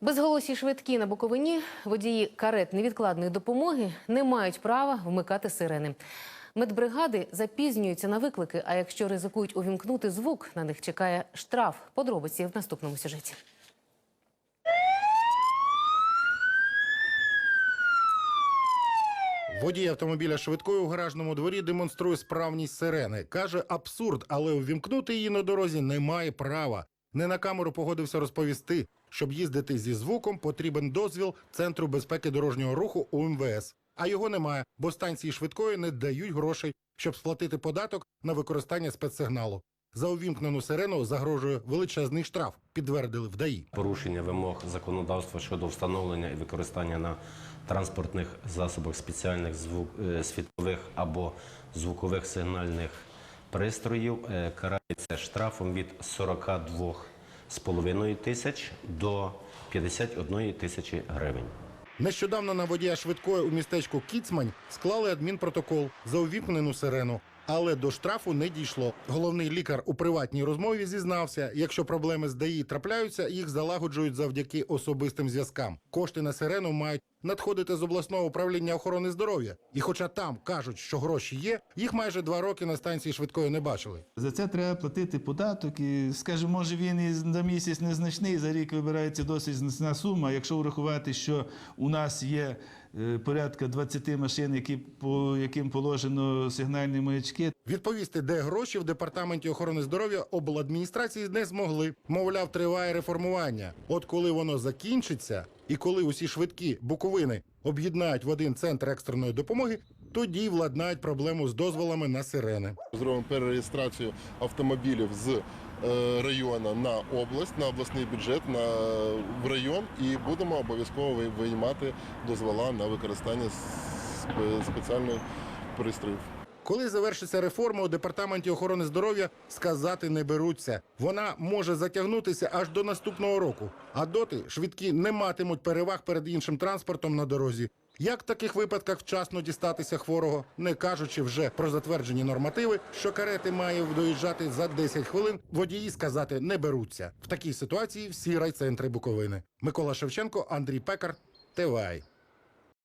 Безголосі швидкі на Буковині водії карет невідкладної допомоги не мають права вмикати сирени. Медбригади запізнюються на виклики, а якщо ризикують увімкнути звук, на них чекає штраф. Подробиці в наступному сюжеті. Водій автомобіля швидкої у гаражному дворі демонструє справність сирени. Каже, абсурд, але увімкнути її на дорозі немає права. Не на камеру погодився розповісти. Щоб їздити зі звуком, потрібен дозвіл Центру безпеки дорожнього руху у МВС. А його немає, бо станції швидкої не дають грошей, щоб сплатити податок на використання спецсигналу. За увімкнену сирену загрожує величезний штраф, підтвердили в ДАІ. порушення вимог законодавства щодо встановлення і використання на транспортних засобах спеціальних звук е, світлових або звукових сигнальних пристроїв е, карається штрафом від 42,5 тисяч до 51 тисячі гривень. Нещодавно на водія швидкої у містечку Кіцмань склали адмінпротокол за увімкнену сирену. Але до штрафу не дійшло. Головний лікар у приватній розмові зізнався, якщо проблеми з ДАІ трапляються, їх залагоджують завдяки особистим зв'язкам. Кошти на сирену мають надходити з обласного управління охорони здоров'я. І хоча там кажуть, що гроші є, їх майже два роки на станції швидкої не бачили. За це треба платити податок. І, скажімо, може він і за місяць незначний, за рік вибирається досить значна сума. Якщо врахувати, що у нас є е, порядка 20 машин, які, по яким положено сигнальні маячки, Відповісти, де гроші в департаменті охорони здоров'я обладміністрації не змогли. Мовляв, триває реформування. От коли воно закінчиться, і коли усі швидкі буковини об'єднають в один центр екстреної допомоги, тоді владнають проблему з дозволами на сирени. Зробимо перереєстрацію автомобілів з е, району на область, на обласний бюджет, на, в район і будемо обов'язково виймати дозвола на використання спеціальних пристроїв. Коли завершиться реформа у департаменті охорони здоров'я, сказати не беруться. Вона може затягнутися аж до наступного року. А доти швидкі не матимуть переваг перед іншим транспортом на дорозі. Як в таких випадках вчасно дістатися хворого, не кажучи вже про затверджені нормативи, що карети має доїжджати за 10 хвилин, водії сказати не беруться. В такій ситуації всі райцентри Буковини. Микола Шевченко, Андрій Пекар, ТВАЙ.